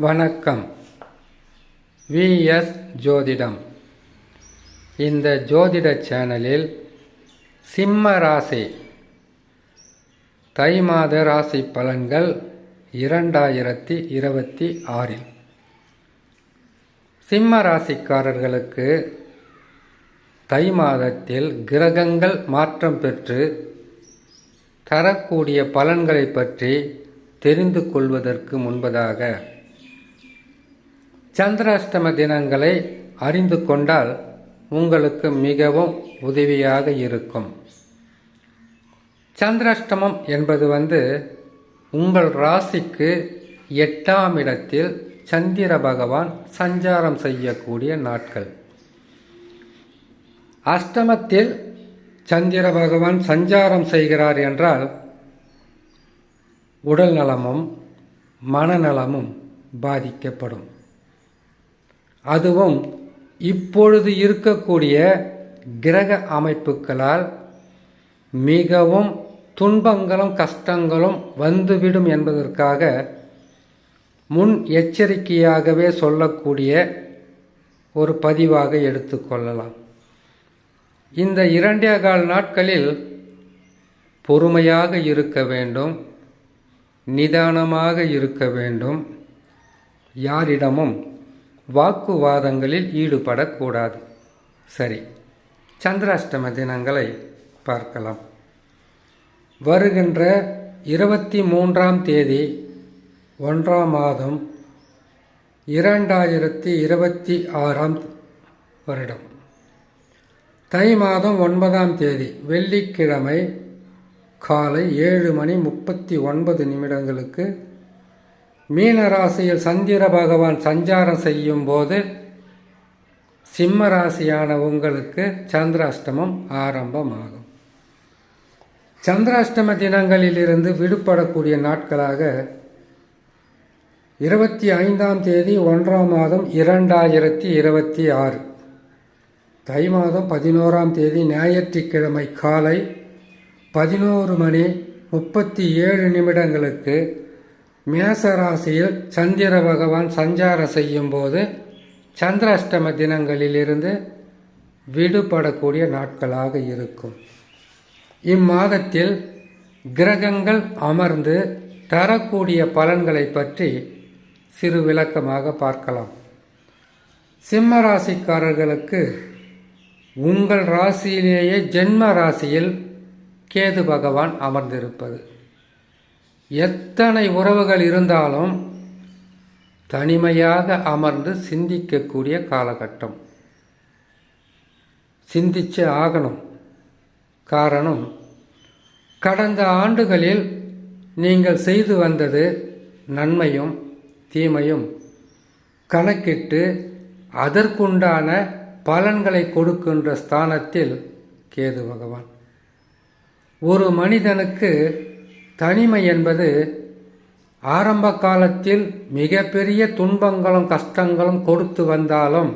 வணக்கம். விஎஸ் ஜோதிடம். இந்த ஜோதிட சேனலில் சிம்ம ராசி தை மாத ராசி பலன்கள் இரண்டாயிரத்தி இருபத்தி ஆறில். சிம்ம ராசிக்காரர்களுக்கு தை மாதத்தில் கிரகங்கள் மாற்றம் பெற்று தரக்கூடிய பலன்களை பற்றி தெரிந்து கொள்வதற்கு முன்பதாக சந்திராஷ்டம தினங்களை அறிந்து கொண்டால் உங்களுக்கு மிகவும் உதவியாக இருக்கும். சந்திராஷ்டமம் என்பது வந்து உங்கள் ராசிக்கு எட்டாம் இடத்தில் சந்திர பகவான் சஞ்சாரம் செய்யக்கூடிய நாட்கள். அஷ்டமத்தில் சந்திர பகவான் சஞ்சாரம் செய்கிறார் என்றால் உடல் நலமும் மனநலமும் பாதிக்கப்படும். அதுவும் இப்பொழுது இருக்கக்கூடிய கிரக அமைப்புகளால் மிகவும் துன்பங்களும் கஷ்டங்களும் வந்துவிடும் என்பதற்காக முன் எச்சரிக்கையாகவே சொல்லக்கூடிய ஒரு பதிவாக எடுத்துக்கொள்ளலாம் இந்த இரண்டே கால் நாட்களில் பொறுமையாக இருக்க வேண்டும் நிதானமாக இருக்க வேண்டும். யாரிடமும் வாக்குவாதங்களில் ஈடுபடக்கூடாது. சரி சந்திராஷ்டம தினங்களை பார்க்கலாம். வருகின்ற இருபத்தி மூன்றாம் தேதி ஒன்றாம் மாதம் இரண்டாயிரத்தி இருபத்தி ஆறாம் வருடம். தை மாதம் ஒன்பதாம் தேதி வெள்ளிக்கிழமை காலை ஏழு மணி முப்பத்தி ஒன்பது நிமிடங்களுக்கு மீன ராசியில் சந்திர பகவான் சஞ்சாரம் செய்யும் போது சிம்ம ராசியான உங்களுக்கு சந்திராஷ்டமம் ஆரம்பமாகும். சந்திராஷ்டம தினங்களிலிருந்து விடுபடக்கூடிய நாட்களாக இருபத்தி ஐந்தாம் தேதி ஒன்றாம் மாதம் இரண்டாயிரத்தி இருபத்தி ஆறு. தை மாதம் பதினோராம் தேதி ஞாயிற்றுக்கிழமை காலை பதினோரு மணி முப்பத்தி ஏழு நிமிடங்களுக்கு மேச ராசியில் சந்திர பகவான் சஞ்சாரம் செய்யும்போது சந்திராஷ்டம தினங்களிலிருந்து விடுபடக்கூடிய நாட்களாக இருக்கும். இம்மாதத்தில் கிரகங்கள் அமர்ந்து தரக்கூடிய பலன்களை பற்றி சிறு விளக்கமாக பார்க்கலாம். சிம்ம ராசிக்காரர்களுக்கு உங்கள் ராசியிலேயே ஜென்ம ராசியில் கேது பகவான் அமர்ந்திருப்பது. எத்தனை உறவுகள் இருந்தாலும் தனிமையாக அமர்ந்து சிந்திக்கக்கூடிய காலகட்டம். சிந்திச்சு ஆகணும். காரணம் கடந்த ஆண்டுகளில் நீங்கள் செய்து வந்தது நன்மையும் தீமையும். கணக்கிட்டு அதற்குண்டான பலன்களை கொடுக்கின்ற ஸ்தானத்தில் கேது பகவான். ஒரு மனிதனுக்கு தனிமை என்பது ஆரம்ப காலத்தில் மிகப்பெரிய துன்பங்களும் கஷ்டங்களும் கொடுத்து வந்தாலும்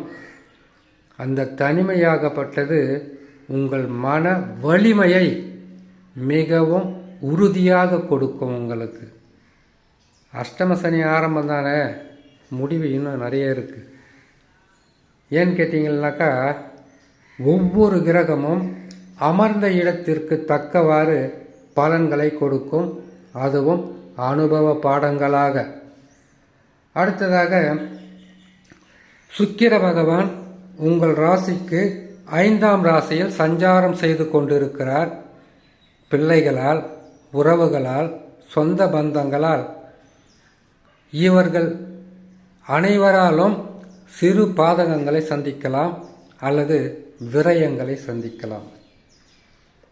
அந்த தனிமையாகப்பட்டது உங்கள் மன வலிமையை மிகவும் உறுதியாக கொடுக்கும் உங்களுக்கு. அஷ்டம சனி ஆரம்பம் தானே? முடிவு இன்னும் நிறைய இருக்குது ஏன்னு கேட்டிங்கன்னாக்கா ஒவ்வொரு கிரகமும் அமர்ந்த இடத்திற்கு தக்கவாறு பலன்களை கொடுக்கும். அதுவும் அனுபவ பாடங்களாக. அடுத்ததாக சுக்கிர பகவான் உங்கள் ராசிக்கு ஐந்தாம் ராசியில் சஞ்சாரம் செய்து கொண்டிருக்கிறார். பிள்ளைகளால் உறவுகளால் சொந்த பந்தங்களால். இவர்கள் அனைவராலும் சிறு பாதகங்களை சந்திக்கலாம் அல்லது விரயங்களை சந்திக்கலாம்.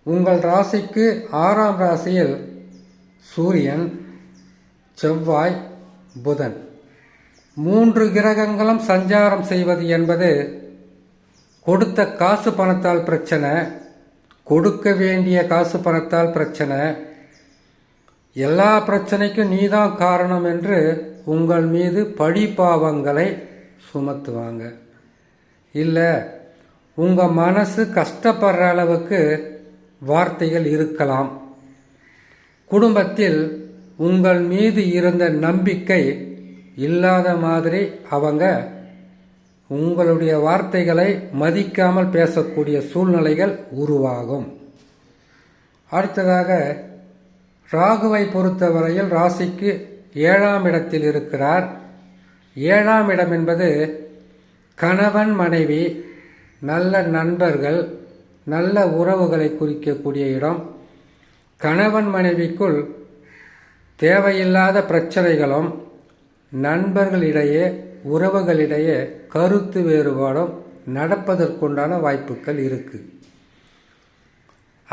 உங்கள் ராசிக்கு ஆறாம் ராசியில் சூரியன் செவ்வாய் புதன். மூன்று கிரகங்களும் சஞ்சாரம் செய்வது என்பது கொடுத்த காசு பணத்தால் பிரச்சனை கொடுக்க வேண்டிய காசு பணத்தால் பிரச்சனை. எல்லா பிரச்சனைக்கும் நீதான் காரணம் என்று உங்கள் மீது படிப்பாவங்களை சுமத்துவாங்க. இல்லை உங்கள் மனசு கஷ்டப்படுற அளவுக்கு வார்த்தைகள் இருக்கலாம். குடும்பத்தில் உங்கள் மீது இருந்த நம்பிக்கை இல்லாத மாதிரி அவங்க உங்களுடைய வார்த்தைகளை மதிக்காமல் பேசக்கூடிய சூழ்நிலைகள் உருவாகும். அடுத்ததாக ராகுவை பொறுத்தவரையில் ராசிக்கு ஏழாம் இடத்தில் இருக்கிறார். ஏழாம் இடம் என்பது கணவன் மனைவி நல்ல நண்பர்கள் நல்ல உறவுகளை குறிக்கக்கூடிய இடம். கணவன் மனைவிக்குள் தேவையில்லாத பிரச்சனைகளும் நண்பர்களிடையே உறவுகளிடையே கருத்து வேறுபாடும் நடப்பதற்குண்டான வாய்ப்புகள் இருக்குது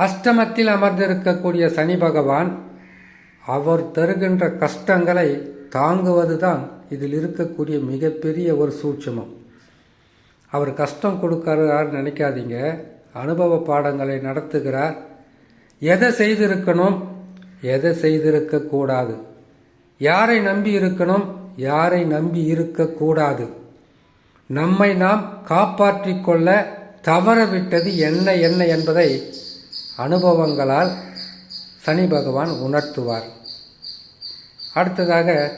அஷ்டமத்தில் அமர்ந்திருக்கக்கூடிய சனி பகவான் அவர் தருகின்ற கஷ்டங்களை தாங்குவதுதான் இதில் இருக்கக்கூடிய மிகப்பெரிய ஒரு சூட்சமம். அவர் கஷ்டம் கொடுக்கறார் நினைக்காதீங்க. அனுபவ பாடங்களை நடத்துகிறார். எதை செய்திருக்கணும்? எதை செய்திருக்க கூடாது யாரை நம்பி இருக்கணும்? யாரை நம்பி இருக்கக்கூடாது? நம்மை நாம் காப்பாற்றிக்கொள்ள தவறவிட்டது என்ன என்ன என்பதை அனுபவங்களால் சனி பகவான் உணர்த்துவார். அடுத்ததாக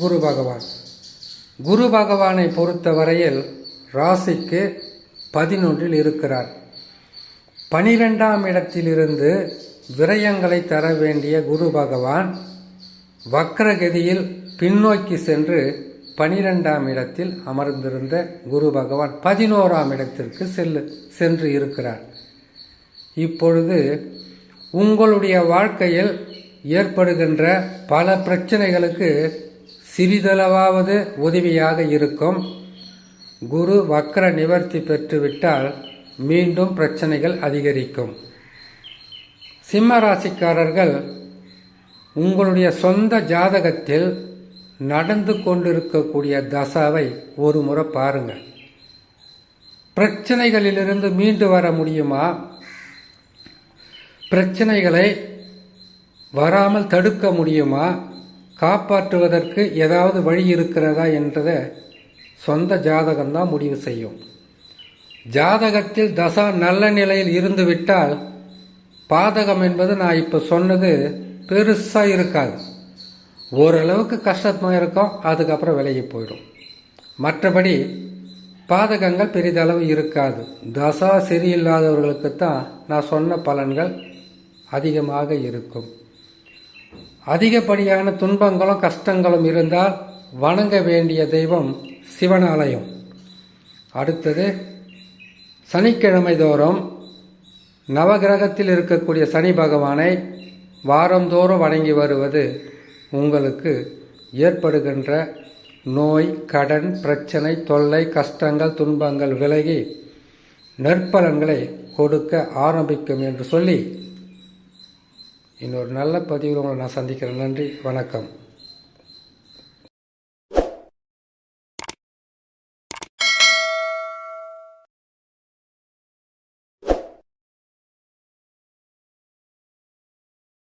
குரு பகவான். குரு பகவானை பொறுத்தவரையில் ராசிக்கு பதினொன்றில் இருக்கிறார். பனிரெண்டாம் இடத்திலிருந்து விரயங்களை தர வேண்டிய குரு பகவான் வக்ரகதியில் பின்னோக்கி சென்று பனிரெண்டாம் இடத்தில் அமர்ந்திருந்த குரு பகவான் பதினோராம் இடத்திற்கு செல்லு சென்று இருக்கிறார். இப்பொழுது உங்களுடைய வாழ்க்கையில் ஏற்படுகின்ற பல பிரச்சனைகளுக்கு சிறிதளவாவது உதவியாக இருக்கும். குரு வக்ர நிவர்த்தி பெற்றுவிட்டால் மீண்டும் பிரச்சனைகள் அதிகரிக்கும். சிம்ம ராசிக்காரர்கள் உங்களுடைய சொந்த ஜாதகத்தில் நடந்து கொண்டிருக்கக்கூடிய தசாவை ஒரு முறை பாருங்கள் பிரச்சனைகளிலிருந்து மீண்டு வர முடியுமா? பிரச்சனைகளை வராமல் தடுக்க முடியுமா? காப்பாற்றுவதற்கு ஏதாவது வழி இருக்கிறதா என்றதை சொந்த ஜாதகம்தான் முடிவு செய்யும். ஜாதகத்தில் தசா நல்ல நிலையில் இருந்துவிட்டால் பாதகம் என்பது நான் இப்போ சொன்னது பெருசாக இருக்காது. ஓரளவுக்கு கஷ்டமாக இருக்கும் அதுக்கப்புறம் விலகி போயிடும். மற்றபடி பாதகங்கள் பெரிதளவு இருக்காது. தசா சரியில்லாதவர்களுக்கு தான் நான் சொன்ன பலன்கள் அதிகமாக இருக்கும். அதிகப்படியான துன்பங்களும் கஷ்டங்களும் இருந்தால் வணங்க வேண்டிய தெய்வம் சிவனாலயம். அடுத்தது சனிக்கிழமை தோறும் நவகிரகத்தில் இருக்கக்கூடிய சனி பகவானை வாரந்தோறும் வணங்கி வருவது உங்களுக்கு ஏற்படுகின்ற நோய் கடன் பிரச்சனை தொல்லை கஷ்டங்கள் துன்பங்கள் விலகி நற்பலன்களை கொடுக்க ஆரம்பிக்கும் என்று சொல்லி இன்னொரு நல்ல பதிவில் உங்களை நான் சந்திக்கிறேன். நன்றி வணக்கம்.